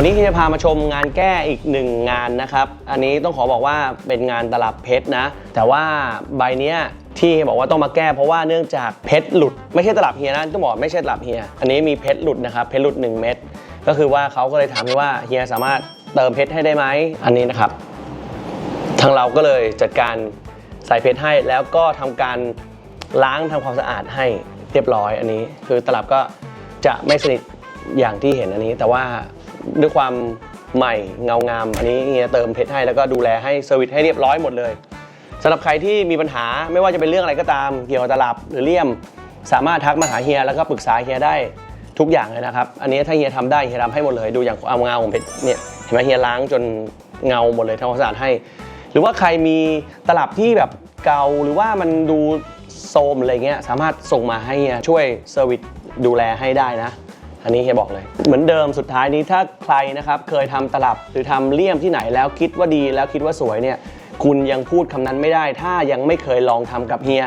วันนี้ที่จะพามาชมงานแก้อีกหนึ่งงานนะครับ อันนี้ต้องขอบอกว่าเป็นงานตลับเพชรนะ แต่ว่าใบเนี้ยที่บอกว่าต้องมาแก้เพราะว่าเนื่องจากเพชรหลุด ไม่ใช่ตลับเฮียนะต้องบอกไม่ใช่ตลับเฮีย อันนี้มีเพชรหลุดนะครับเพชรหลุด 1 เม็ดก็คือว่าเขาก็เลยถามว่าเฮียสามารถเติมเพชรให้ได้ไหมอันนี้นะครับ ทางเราก็เลยจัดการใส่เพชรให้แล้วก็ทำการล้างทำความสะอาดให้เรียบร้อยอันนี้ คือตลับก็จะไม่สนิทอย่างที่เห็นอันนี้ แต่ว่า ด้วยความใหม่เงางาม อันนี้เฮียเติมเพชรให้แล้วก็ดูแลให้เซอร์วิสให้เรียบร้อยหมดเลยสำหรับใครที่มีปัญหาไม่ว่าจะเป็นเรื่องอะไรก็ตามเกี่ยวกับตลับหรือเลี่ยม สามารถทักมาหาเฮียแล้วก็ปรึกษาเฮียได้ทุกอย่างเลยนะครับ อันนี้ถ้าเฮียทำได้เฮียทำให้หมดเลยดูอย่างความเงาของเพชรเนี่ยเห็นไหมเฮียล้างจนเงาหมดเลยทำความสะอาดให้ หรือว่าใครมีตลับที่แบบเก่าหรือว่ามันดูโทรมอะไรเงี้ยสามารถส่งมาให้เฮียช่วยเซอร์วิสดูแลให้ได้นะ อันนี้เฮียบอกเลย เหมือนเดิมสุดท้ายนี้ถ้าใครนะครับเคยทำตลับหรือทำเลี่ยมที่ไหนแล้วคิดว่าดีแล้วคิดว่าสวยเนี่ยคุณยังพูดคำนั้นไม่ได้ ถ้ายังไม่เคยลองทำกับเฮีย